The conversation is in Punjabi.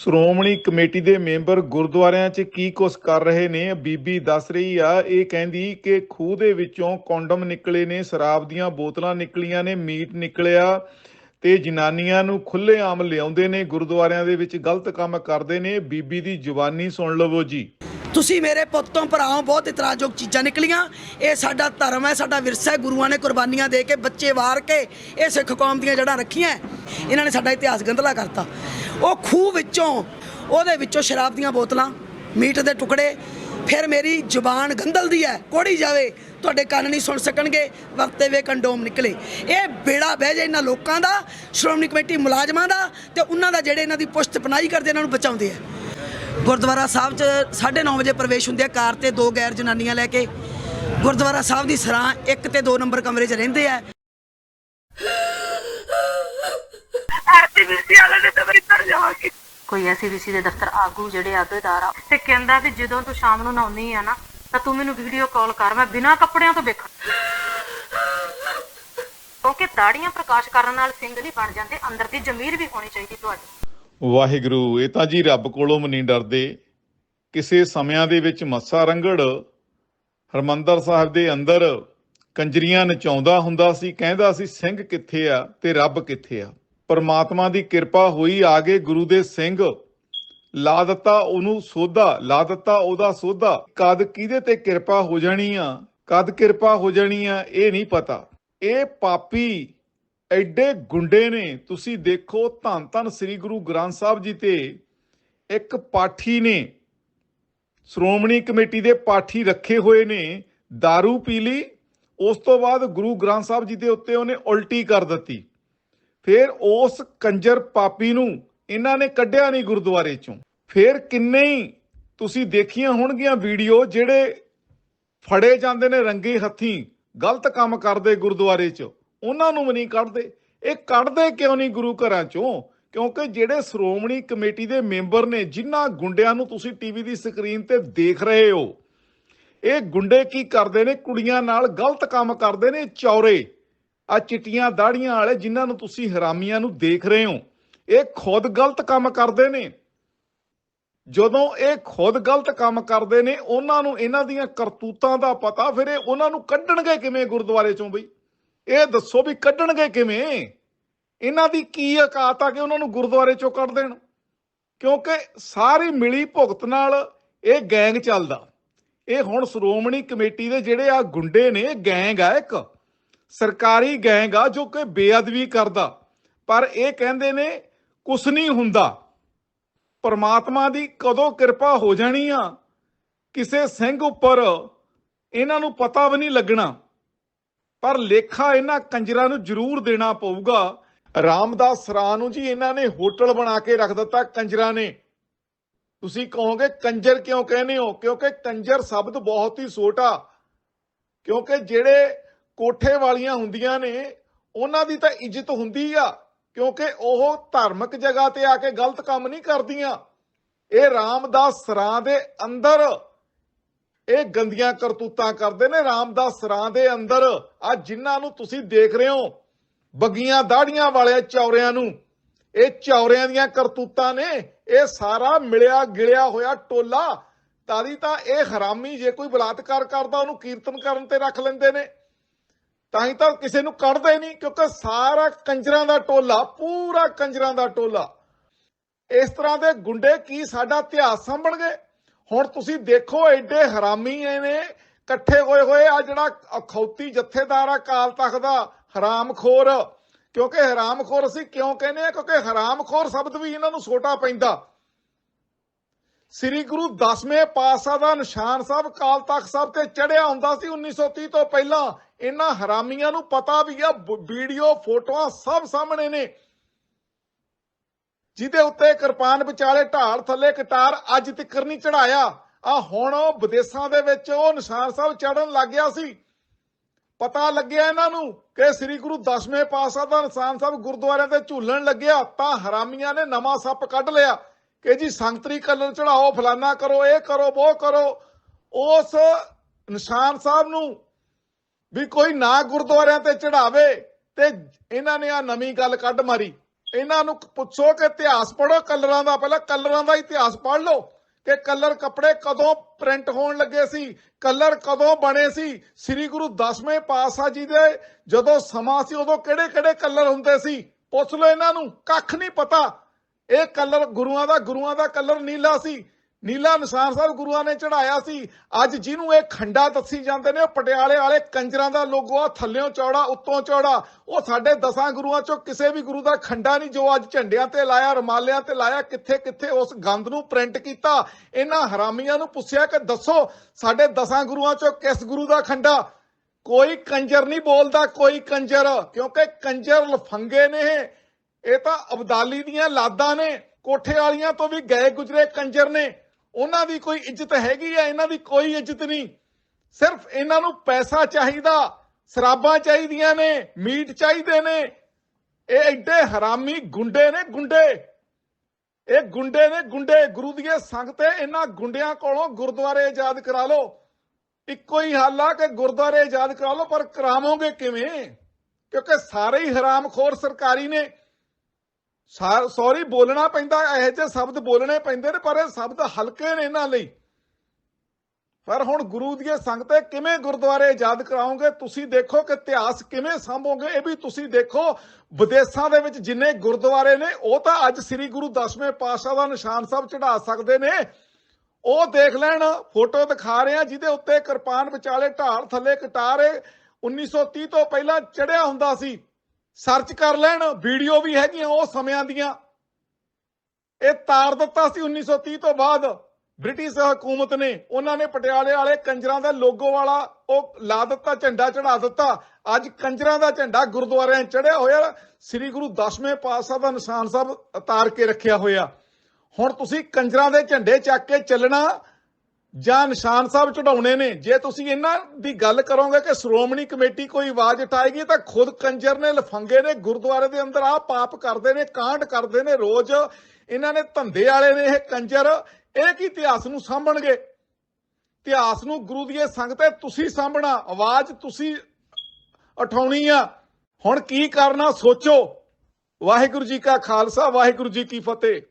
ਸ਼੍ਰੋਮਣੀ ਕਮੇਟੀ ਦੇ ਮੈਂਬਰ ਗੁਰਦੁਆਰਿਆਂ 'ਚ ਕੀ ਕੁਛ ਕਰ ਰਹੇ ਨੇ? ਬੀਬੀ ਦੱਸ ਰਹੀ ਆ, ਇਹ ਕਹਿੰਦੀ ਕਿ ਖੂਹ ਦੇ ਵਿੱਚੋਂ ਕੌਂਡਮ ਨਿਕਲੇ ਨੇ, ਸ਼ਰਾਬ ਦੀਆਂ ਬੋਤਲਾਂ ਨਿਕਲੀਆਂ ਨੇ, ਮੀਟ ਨਿਕਲਿਆ ਤੇ ਜਨਾਨੀਆਂ ਨੂੰ ਖੁੱਲ੍ਹੇਆਮ ਲਿਆਉਂਦੇ ਨੇ, ਗੁਰਦੁਆਰਿਆਂ ਦੇ ਵਿੱਚ ਗਲਤ ਕੰਮ ਕਰਦੇ ਨੇ। ਬੀਬੀ ਦੀ ਜ਼ੁਬਾਨੀ ਸੁਣ ਲਵੋ ਜੀ। ਤੁਸੀਂ ਮੇਰੇ ਪੁੱਤੋਂ ਭਰਾਓ ਬਹੁਤ ਇਤਰਾਜ਼ਯੋਗ ਚੀਜ਼ਾਂ ਨਿਕਲੀਆਂ। ਇਹ ਸਾਡਾ ਧਰਮ ਹੈ, ਸਾਡਾ ਵਿਰਸਾ ਹੈ। ਗੁਰੂਆਂ ਨੇ ਕੁਰਬਾਨੀਆਂ ਦੇ ਕੇ ਬੱਚੇ ਵਾਰ ਕੇ ਇਹ ਸਿੱਖ ਕੌਮ ਦੀਆਂ ਜੜ੍ਹਾਂ ਰੱਖੀਆਂ। ਇਹਨਾਂ ਨੇ ਸਾਡਾ ਇਤਿਹਾਸ ਗੰਧਲਾ ਕਰਤਾ। ਉਹ ਖੂਹ ਵਿੱਚੋਂ, ਉਹਦੇ ਵਿੱਚੋਂ ਸ਼ਰਾਬ ਦੀਆਂ ਬੋਤਲਾਂ, ਮੀਟ ਦੇ ਟੁਕੜੇ, ਫਿਰ ਮੇਰੀ ਜ਼ੁਬਾਨ ਗੰਦਲਦੀ ਹੈ। ਕੋੜੀ ਜਾਵੇ, ਤੁਹਾਡੇ ਕੰਨ ਨਹੀਂ ਸੁਣ ਸਕਣਗੇ। ਵਰਤੇ ਵੇ ਕੰਡੋਮ ਨਿਕਲੇ। ਇਹ ਬੇੜਾ ਬਹਿ ਜਾ ਇਹਨਾਂ ਲੋਕਾਂ ਦਾ, ਸ਼੍ਰੋਮਣੀ ਕਮੇਟੀ ਮੁਲਾਜ਼ਮਾਂ ਦਾ ਤੇ ਉਹਨਾਂ ਦਾ ਜਿਹੜੇ ਇਹਨਾਂ ਦੀ ਪੁਸ਼ਤ ਪਨਾਈ ਕਰਦੇ, ਇਹਨਾਂ ਨੂੰ ਬਚਾਉਂਦੇ ਆ। ਗੁਰਦੁਆਰਾ ਸਾਹਿਬ 'ਚ 9:30 ਵਜੇ ਪ੍ਰਵੇਸ਼ ਹੁੰਦੇ ਆ ਕਾਰ ਤੇ ਦੋ ਗੈਰ ਜਨਾਨੀਆਂ ਲੈ ਕੇ ਗੁਰਦੁਆਰਾ ਸਾਹਿਬ ਦੀ ਸਰਾਂ ਇੱਕ ਤੇ ਦੋ ਨੰਬਰ ਕਮਰੇ 'ਚ ਰਹਿੰਦੇ ਆ। ਐਕਟੀਵਿਸਟੀ ਵਾਲੇ ਨੇ ਤਾਂ ਕਿੱਧਰ ਜਾਵਾਂਗੇ ਕੋਈ ਐਸਸੀਬੀਸੀ ਦੇ ਦਫ਼ਤਰ ਆਗੂ ਜਿਹੜੇ ਅਹੁਦੇਦਾਰ ਆ ਤੇ ਕਹਿੰਦਾ ਵੀ ਜਦੋਂ ਤੂੰ ਸ਼ਾਮ ਨੂੰ ਨਹਾਉਣੀ ਆ ਨਾ ਤਾਂ ਤੂੰ ਮੈਨੂੰ ਵੀਡੀਓ ਕਾਲ ਕਰ ਮੈਂ ਬਿਨਾਂ ਕੱਪੜਿਆਂ ਤੋਂ ਵੇਖਾਂ। ਕਿਉਂਕਿ ਦਾੜੀਆਂ ਪ੍ਰਕਾਸ਼ ਕਰਨ ਨਾਲ ਸਿੰਘ ਨਹੀਂ ਬਣ ਜਾਂਦੇ ਅੰਦਰ ਦੀ ਜ਼ਮੀਰ ਵੀ ਹੋਣੀ ਚਾਹੀਦੀ ਤੁਹਾਡੀ। ਵਾਹਿਗੁਰੂ, ਇਹ ਤਾਂ ਜੀ ਰੱਬ ਕੋਲੋਂ ਵੀ ਨਹੀਂ ਡਰਦੇ। ਕਿਸੇ ਸਮਿਆਂ ਦੇ ਵਿੱਚ ਮੱਸਾ ਰੰਗੜ ਹਰਮੰਦਰ ਸਾਹਿਬ ਦੇ ਅੰਦਰ ਕੰਜਰੀਆਂ ਨਚਾਉਂਦਾ ਹੁੰਦਾ ਸੀ, ਕਹਿੰਦਾ ਸੀ, ਸਿੰਘ ਕਿੱਥੇ ਆ ਤੇ ਰੱਬ ਕਿੱਥੇ ਆ? ਪਰਮਾਤਮਾ ਦੀ ਕਿਰਪਾ ਹੋਈ, ਆ ਗਏ ਗੁਰੂ ਦੇ ਸਿੰਘ। ਲਾ ਦਿੱਤਾ ਉਹਨੂੰ ਸੋਧਾ, ਲਾ ਦਿੱਤਾ ਉਹਦਾ ਸੋਧਾ। ਕਦ ਕਿਹਦੇ ਤੇ ਕਿਰਪਾ ਹੋ ਜਾਣੀ ਆ? ਕਦ ਕਿਰਪਾ ਹੋ ਜਾਣੀ ਆ? ਇਹ ਨਹੀਂ ਪਤਾ। ਇਹ ਪਾਪੀ ਐਡੇ ਗੁੰਡੇ ਨੇ, ਤੁਸੀਂ ਦੇਖੋ ਧੰਨ ਧੰਨ ਸ੍ਰੀ ਗੁਰੂ ਗ੍ਰੰਥ ਸਾਹਿਬ ਜੀ ਤੇ ਇੱਕ ਪਾਠੀ ਨੇ, ਸ਼੍ਰੋਮਣੀ ਕਮੇਟੀ ਦੇ ਪਾਠੀ ਰੱਖੇ ਹੋਏ ਨੇ, दारू ਪੀ ਲਈ, ਉਸ ਤੋਂ ਬਾਅਦ ਗੁਰੂ ਗ੍ਰੰਥ ਸਾਹਿਬ ਜੀ ਦੇ ਉੱਤੇ ਉਹਨੇ ਉਲਟੀ ਕਰ ਦਿੱਤੀ। ਫਿਰ ਉਸ ਕੰਜਰ ਪਾਪੀ ਨੂੰ ਇਹਨਾਂ ਨੇ ਕੱਢਿਆ ਨਹੀਂ ਗੁਰਦੁਆਰੇ ਚੋਂ। ਫਿਰ ਕਿੰਨੇ ਹੀ ਤੁਸੀਂ ਦੇਖੀਆਂ ਹੋਣਗੀਆਂ ਵੀਡੀਓ ਜਿਹੜੇ ਫੜੇ ਜਾਂਦੇ ਨੇ ਰੰਗੇ ਹੱਥੀਂ, ਗਲਤ ਕੰਮ ਕਰਦੇ ਗੁਰਦੁਆਰੇ 'ਚ। ਉਹਨਾਂ ਨੂੰ ਵੀ ਨਹੀਂ ਕੱਢਦੇ। ਇਹ ਕੱਢਦੇ ਕਿਉਂ ਨਹੀਂ ਗੁਰੂ ਘਰਾਂ 'ਚੋਂ? ਕਿਉਂਕਿ ਜਿਹੜੇ ਸ਼੍ਰੋਮਣੀ ਕਮੇਟੀ ਦੇ ਮੈਂਬਰ ਨੇ, ਜਿਨ੍ਹਾਂ ਗੁੰਡਿਆਂ ਨੂੰ ਤੁਸੀਂ ਟੀਵੀ ਦੀ ਸਕਰੀਨ ਤੇ ਦੇਖ ਰਹੇ ਹੋ, ਇਹ ਗੁੰਡੇ ਕੀ ਕਰਦੇ ਨੇ? ਕੁੜੀਆਂ ਨਾਲ ਗਲਤ ਕੰਮ ਕਰਦੇ ਨੇ, ਚੌਰੇ। ਆ ਚਿੱਟੀਆਂ ਦਾੜੀਆਂ ਵਾਲੇ ਜਿਨ੍ਹਾਂ ਨੂੰ ਤੁਸੀਂ ਹਰਾਮੀਆਂ ਨੂੰ ਦੇਖ ਰਹੇ ਹੋ, ਇਹ ਖੁਦ ਗਲਤ ਕੰਮ ਕਰਦੇ ਨੇ। ਜਦੋਂ ਇਹ ਖੁਦ ਗਲਤ ਕੰਮ ਕਰਦੇ ਨੇ, ਉਹਨਾਂ ਨੂੰ ਇਹਨਾਂ ਦੀਆਂ ਕਰਤੂਤਾਂ ਦਾ ਪਤਾ, ਫਿਰ ਇਹ ਉਹਨਾਂ ਨੂੰ ਕੱਢਣਗੇ ਕਿਵੇਂ ਗੁਰਦੁਆਰੇ ਚੋਂ ਬਈ? ਇਹ ਦੱਸੋ ਵੀ ਕੱਢਣਗੇ ਕਿਵੇਂ? ਇਹਨਾਂ ਦੀ ਕੀ ਔਕਾਤ ਆ ਕਿ ਉਹਨਾਂ ਨੂੰ ਗੁਰਦੁਆਰੇ ਚੋਂ ਕੱਢ ਦੇਣ? ਕਿਉਂਕਿ ਸਾਰੀ ਮਿਲੀ ਭੁਗਤ ਨਾਲ ਇਹ ਗੈਂਗ ਚੱਲਦਾ। ਇਹ ਹੁਣ ਸ਼੍ਰੋਮਣੀ ਕਮੇਟੀ ਦੇ ਜਿਹੜੇ ਆ ਗੁੰਡੇ ਨੇ ਗੈਂਗ ਆ ਇੱਕ। ਸਰਕਾਰੀ ਗੈਂਗ ਆ ਜੋ ਕਿ ਬੇਅਦਬੀ ਕਰਦਾ। ਪਰ ਇਹ ਕਹਿੰਦੇ ਨੇ, ਕੁਛ ਨਹੀਂ ਹੁੰਦਾ। ਪਰਮਾਤਮਾ ਦੀ ਕਦੋਂ ਕਿਰਪਾ ਹੋ ਜਾਣੀ ਆ? ਕਿਸੇ ਸਿੰਘ ਉੱਪਰ ਇਹਨਾਂ ਨੂੰ ਪਤਾ ਵੀ ਨਹੀਂ ਲੱਗਣਾ। ਪਰ ਲੇਖਾ ਇਹਨਾਂ ਕੰਜਰਾਂ ਨੂੰ ਜ਼ਰੂਰ ਦੇਣਾ ਪਊਗਾ। ਰਾਮਦਾਸ ਸਰਾਂ ਨੂੰ ਜੀ ਇਹਨਾਂ ਨੇ ਹੋਟਲ ਬਣਾ ਕੇ ਰੱਖ ਦਿੱਤਾ ਕੰਜਰਾਂ ਨੇ। ਤੁਸੀਂ ਕਹੋਗੇ, ਕੰਜਰ ਕਿਉਂ ਕਹਿੰਦੇ ਹੋ? ਕਿਉਂਕਿ ਕੰਜਰ ਸ਼ਬਦ ਬਹੁਤ ਹੀ ਛੋਟਾ। ਕਿਉਂਕਿ ਜਿਹੜੇ ਕੋਠੇ ਵਾਲੀਆਂ ਹੁੰਦੀਆਂ ਨੇ, ਉਹਨਾਂ ਦੀ ਤਾਂ ਇੱਜ਼ਤ ਹੁੰਦੀ ਆ। ਕਿਉਂਕਿ ਉਹ ਧਾਰਮਿਕ ਜਗ੍ਹਾ ਤੇ ਆ ਕੇ ਗਲਤ ਕੰਮ ਨਹੀਂ ਕਰਦੀਆਂ। ਇਹ ਰਾਮਦਾਸ ਸਰਾਂ ਦੇ ਅੰਦਰ ਇਹ ਗੰਦੀਆਂ ਕਰਤੂਤਾਂ ਕਰਦੇ ਨੇ ਰਾਮਦਾਸ ਸਰਾਂ ਦੇ ਅੰਦਰ। ਆ ਜਿਨ੍ਹਾਂ ਨੂੰ ਤੁਸੀਂ ਦੇਖ ਰਹੇ ਹੋ, ਬੱਗੀਆਂ ਦਾੜੀਆਂ ਵਾਲੇ ਚੌਰਿਆਂ ਨੂੰ। ਇਹ ਚੌਰਿਆਂ ਦੀਆਂ ਕਰਤੂਤਾਂ ਨੇ, ਇਹ ਸਾਰਾ ਮਿਲਿਆ ਗਿਲਿਆ ਹੋਇਆ ਟੋਲਾ। ਤਾਦੀ ਤਾਂ ਇਹ ਹਰਾਮੀ ਜੇ ਕੋਈ ਬਲਾਤਕਾਰ ਕਰਦਾ, ਉਹਨੂੰ ਕੀਰਤਨ ਕਰਨ ਤੇ ਰੱਖ ਲੈਂਦੇ ਨੇ। ਤਾਂ ਹੀ ਤਾਂ ਕਿਸੇ ਨੂੰ ਕੱਢਦੇ ਨਹੀਂ, ਕਿਉਂਕਿ ਸਾਰਾ ਕੰਜਰਾਂ ਦਾ ਟੋਲਾ, ਪੂਰਾ ਕੰਜਰਾਂ ਦਾ ਟੋਲਾ। ਇਸ ਤਰ੍ਹਾਂ ਦੇ ਗੁੰਡੇ ਕੀ ਸਾਡਾ ਇਤਿਹਾਸ ਸਾਂਭਣਗੇ? ਹੁਣ ਤੁਸੀਂ ਦੇਖੋ, ਐਡੇ ਹਰਾਮੀ ਐ ਇਕੱਠੇ ਹੋਏ ਹੋਏ ਆ ਜਿਹੜਾ ਅਖੌਤੀ ਜਥੇਦਾਰ ਆ ਕਾਲ ਤਖਤ ਦਾ, ਹਰਾਮਖੋਰ। ਕਿਉਂਕਿ ਹਰਾਮਖੋਰ ਅਸੀਂ ਕਿਉਂ ਕਹਿੰਦੇ ਆ? ਕਿਉਂਕਿ ਹਰਾਮਖੋਰ ਸ਼ਬਦ ਵੀ ਇਹਨਾਂ ਨੂੰ ਛੋਟਾ ਪੈਂਦਾ। ਸ੍ਰੀ ਗੁਰੂ ਦਸਵੇਂ ਪਾਤਸ਼ਾਹ ਦਾ ਨਿਸ਼ਾਨ ਸਾਹਿਬ ਕਾਲ ਤਖਤ ਸਾਹਿਬ ਤੇ ਚੜਿਆ ਹੁੰਦਾ ਸੀ 1930 ਤੋਂ ਪਹਿਲਾਂ। ਇਹਨਾਂ ਹਰਾਮੀਆਂ ਨੂੰ ਪਤਾ ਵੀ ਆ ਵੀਡੀਓ, ਫੋਟੋਆਂ ਸਭ ਸਾਹਮਣੇ ਨੇ। ਜਿਹਦੇ ਉੱਤੇ ਕਿਰਪਾਨ ਵਿਚਾਲੇ ਢਾਲ ਥੱਲੇ ਕਟਾਰ ਅੱਜ ਤੱਕ ਨਹੀਂ ਚੜਾਇਆ। ਆ ਹੁਣ ਉਹ ਵਿਦੇਸ਼ਾਂ ਦੇ ਵਿੱਚ ਉਹ ਨਿਸ਼ਾਨ ਸਾਹਿਬ ਚੜਨ ਲੱਗ ਗਿਆ ਸੀ। ਪਤਾ ਲੱਗਿਆ ਇਹਨਾਂ ਨੂੰ ਕਿ ਸ੍ਰੀ ਗੁਰੂ ਦਸਵੇਂ ਪਾਤਸ਼ਾਹ ਦਾ ਨਿਸ਼ਾਨ ਸਾਹਿਬ ਗੁਰਦੁਆਰਿਆਂ ਤੇ ਝੂਲਣ ਲੱਗਿਆ, ਤਾਂ ਹਰਾਮੀਆਂ ਨੇ ਨਵਾਂ ਸੱਪ ਕੱਢ ਲਿਆ ਕਿ ਜੀ ਸੰਗਤਰੀ ਕਲਰ ਚੜਾਓ ਫਲਾਨਾ ਕਰੋ, ਇਹ ਕਰੋ, ਉਹ ਕਰੋ। ਉਸ ਨਿਸ਼ਾਨ ਸਾਹਿਬ ਨੂੰ ਵੀ ਕੋਈ ਨਾ ਗੁਰਦੁਆਰਿਆਂ ਤੇ ਚੜਾਵੇ ਤੇ ਇਹਨਾਂ ਨੇ ਆ ਨਵੀਂ ਗੱਲ ਕੱਢ ਮਾਰੀ। ਇਹਨਾਂ ਨੂੰ ਪੁੱਛੋ ਕਿ ਇਤਿਹਾਸ ਪੜੋ ਕਲਰਾਂ ਦਾ, ਪਹਿਲਾਂ ਕਲਰਾਂ ਦਾ ਇਤਿਹਾਸ ਪੜ ਲਓ, ਕਿ ਕਲਰ ਕੱਪੜੇ ਕਦੋਂ ਪ੍ਰਿੰਟ ਹੋਣ ਲੱਗੇ ਸੀ, ਕਲਰ ਕਦੋਂ ਬਣੇ ਸੀ? ਸ੍ਰੀ ਗੁਰੂ ਦਸਵੇਂ ਪਾਤਸ਼ਾਹ ਜੀ ਦੇ ਜਦੋਂ ਸਮਾਂ ਸੀ, ਉਦੋਂ ਕਿਹੜੇ ਕਿਹੜੇ ਕਲਰ ਹੁੰਦੇ ਸੀ? ਪੁੱਛ ਲਓ ਇਹਨਾਂ ਨੂੰ, ਕੱਖ ਨਹੀਂ ਪਤਾ। ਇਹ ਕਲਰ ਗੁਰੂਆਂ ਦਾ ਗੁਰੂਆਂ ਦਾ ਕਲਰ ਨੀਲਾ ਸੀ। ਨੀਲਾ ਨਿਸ਼ਾਨ ਸਾਹਿਬ ਗੁਰੂਆਂ ਨੇ ਚੜਾਇਆ ਸੀ। ਅੱਜ ਜਿਹਨੂੰ ਇਹ ਖੰਡਾ ਦੱਸੀ ਜਾਂਦੇ ਨੇ, ਉਹ ਪਟਿਆਲੇ ਵਾਲੇ ਕੰਜਰਾਂ ਦਾ ਲੋਗੋ ਆ ਥੱਲਿਓਂ ਚੌੜਾ, ਉੱਤੋਂ ਚੌੜਾ। ਉਹ ਸਾਡੇ ਦਸਾਂ ਗੁਰੂਆਂ ਚੋਂ ਕਿਸੇ ਵੀ ਗੁਰੂ ਦਾ ਖੰਡਾ ਨਹੀਂ ਜੋ ਅੱਜ ਝੰਡਿਆਂ ਤੇ ਲਾਇਆ, ਰਮਾਲਿਆਂ ਤੇ ਲਾਇਆ ਕਿੱਥੇ ਕਿੱਥੇ ਉਸ ਗੰਦ ਨੂੰ ਪ੍ਰਿੰਟ ਕੀਤਾ। ਇਹਨਾਂ ਹਰਾਮੀਆਂ ਨੂੰ ਪੁੱਛਿਆ ਕਿ ਦੱਸੋ, ਸਾਡੇ ਦਸਾਂ ਗੁਰੂਆਂ ਚੋਂ ਕਿਸ ਗੁਰੂ ਦਾ ਖੰਡਾ? ਕੋਈ ਕੰਜਰ ਨਹੀਂ ਬੋਲਦਾ, ਕੋਈ ਕੰਜਰ, ਕਿਉਂਕਿ ਕੰਜਰ ਲਫੰਗੇ ਨੇ। ਇਹ। ਇਹ ਤਾਂ ਅਬਦਾਲੀ ਦੀਆਂ ਲਾਦਾਂ ਨੇ, ਕੋਠੇ ਵਾਲੀਆਂ ਤੋਂ ਵੀ ਗਏ ਗੁਜਰੇ ਕੰਜਰ ਨੇ। ਉਹਨਾਂ ਦੀ ਕੋਈ ਇੱਜ਼ਤ ਹੈਗੀ ਆ, ਇਹਨਾਂ ਦੀ ਕੋਈ ਇੱਜ਼ਤ ਨਹੀਂ। ਸਿਰਫ ਇਹਨਾਂ ਨੂੰ ਪੈਸਾ ਚਾਹੀਦਾ, ਸ਼ਰਾਬਾਂ ਚਾਹੀਦੀਆਂ ਨੇ, ਮੀਟ ਚਾਹੀਦੇ ਨੇ। ਇਹ ਐਡੇ ਹਰਾਮੀ ਗੁੰਡੇ ਨੇ ਗੁੰਡੇ। ਇਹ ਗੁੰਡੇ ਨੇ ਗੁੰਡੇ। ਗੁਰੂ ਦੀਆਂ ਸੰਗ ਇਹਨਾਂ ਗੁੰਡਿਆਂ ਕੋਲੋਂ ਗੁਰਦੁਆਰੇ ਆਜ਼ਾਦ ਕਰਾ ਲਓ। ਇੱਕੋ ਹੀ ਹੱਲ ਆ ਕਿ ਗੁਰਦੁਆਰੇ ਆਜ਼ਾਦ ਕਰਾ ਲਓ, ਪਰ ਕਰਾਵੋਗੇ ਕਿਵੇਂ? ਕਿਉਂਕਿ ਸਾਰੇ ਹੀ ਹਰਾਮਖੋਰ ਸਰਕਾਰੀ ਨੇ। ਸੌਰੀ, ਬੋਲਣਾ ਪੈਂਦਾ, ਇਹੋ ਜਿਹੇ ਸ਼ਬਦ ਬੋਲਣੇ ਪੈਂਦੇ ਨੇ, ਪਰ ਇਹ ਸ਼ਬਦ ਹਲਕੇ ਨੇ ਇਹਨਾਂ ਲਈ। ਪਰ ਹੁਣ ਗੁਰੂ ਦੀਆਂ ਸੰਗ ਕਿਵੇਂ ਗੁਰਦੁਆਰੇ ਆਜ਼ਾਦ ਕਰਾਓਗੇ? ਤੁਸੀਂ ਦੇਖੋ ਕਿ ਇਤਿਹਾਸ ਕਿਵੇਂ ਸੰਭੋਗੇ, ਇਹ ਵੀ ਤੁਸੀਂ ਦੇਖੋ। ਵਿਦੇਸ਼ਾਂ ਦੇ ਵਿੱਚ ਜਿੰਨੇ ਗੁਰਦੁਆਰੇ ਨੇ, ਉਹ ਤਾਂ ਅੱਜ ਸ੍ਰੀ ਗੁਰੂ ਦਸਵੇਂ ਪਾਤਸ਼ਾਹ ਦਾ ਨਿਸ਼ਾਨ ਸਾਹਿਬ ਚੜਾ ਸਕਦੇ ਨੇ। ਉਹ ਦੇਖ ਲੈਣ, ਫੋਟੋ ਦਿਖਾ ਰਹੇ ਆ, ਜਿਹਦੇ ਉੱਤੇ ਕਿਰਪਾਨ ਵਿਚਾਲੇ ਢਾਲ ਥੱਲੇ ਕਟਾਰ ਇਹ 1930 ਤੋਂ ਪਹਿਲਾਂ ਚੜਿਆ ਹੁੰਦਾ ਸੀ। ਸਰਚ ਕਰ ਲੈਣ, ਵੀਡੀਓ ਵੀ ਹੈਗੀਆਂ ਉਹ ਸਮਿਆਂ ਦੀਆਂ। ਇਹ ਤਾਰ ਦਿੱਤਾ ਸੀ 1930 ਤੋਂ ਬਾਅਦ ਬ੍ਰਿਟਿਸ਼ ਹਕੂਮਤ ਨੇ। ਉਹਨਾਂ ਨੇ ਪਟਿਆਲੇ ਵਾਲੇ ਕੰਜਰਾਂ ਦਾ ਲੋਗੋ ਵਾਲਾ ਉਹ ਲਾ ਦਿੱਤਾ, ਝੰਡਾ ਚੜਾ ਦਿੱਤਾ। ਅੱਜ ਕੰਜਰਾਂ ਦਾ ਝੰਡਾ ਗੁਰਦੁਆਰਿਆਂ ਚੜਿਆ ਹੋਇਆ। ਸ੍ਰੀ ਗੁਰੂ ਦਸਵੇਂ ਪਾਤਸ਼ਾਹ ਦਾ ਨਿਸ਼ਾਨ ਸਾਹਿਬ ਉਤਾਰ ਕੇ ਰੱਖਿਆ ਹੋਇਆ। ਹੁਣ ਤੁਸੀਂ ਕੰਜਰਾਂ ਦੇ ਝੰਡੇ ਚੱਕ ਕੇ ਚੱਲਣਾ ਜਾਂ ਨਿਸ਼ਾਨ ਸਾਹਿਬ ਚੜਾਉਣੇ ਨੇ। ਜੇ ਤੁਸੀਂ ਇਹਨਾਂ ਦੀ ਗੱਲ ਕਰੋਗੇ ਕਿ ਸ਼੍ਰੋਮਣੀ ਕਮੇਟੀ ਕੋਈ ਆਵਾਜ਼ ਉਠਾਏਗੀ, ਤਾਂ ਖੁਦ ਕੰਜਰ ਨੇ ਲਫੰਗੇ ਨੇ, ਗੁਰਦੁਆਰੇ ਦੇ ਅੰਦਰ ਆ ਪਾਪ ਕਰਦੇ ਨੇ, ਕਾਂਡ ਕਰਦੇ ਨੇ, ਰੋਜ਼ ਇਹਨਾਂ ਨੇ ਧੰਦੇ ਵਾਲੇ ਨੇ ਇਹ ਕੰਜਰ। ਇਹ ਕੀ ਇਤਿਹਾਸ ਨੂੰ ਸਾਂਭਣਗੇ? ਇਤਿਹਾਸ ਨੂੰ ਗੁਰੂ ਦੀ ਸੰਗਤ ਤੁਸੀਂ ਸਾਂਭਣਾ, ਆਵਾਜ਼ ਤੁਸੀਂ ਉਠਾਉਣੀ ਆ। ਹੁਣ ਕੀ ਕਰਨਾ, ਸੋਚੋ। ਵਾਹਿਗੁਰੂ ਜੀ ਕਾ ਖਾਲਸਾ, ਵਾਹਿਗੁਰੂ ਜੀ ਕੀ ਫਤਿਹ।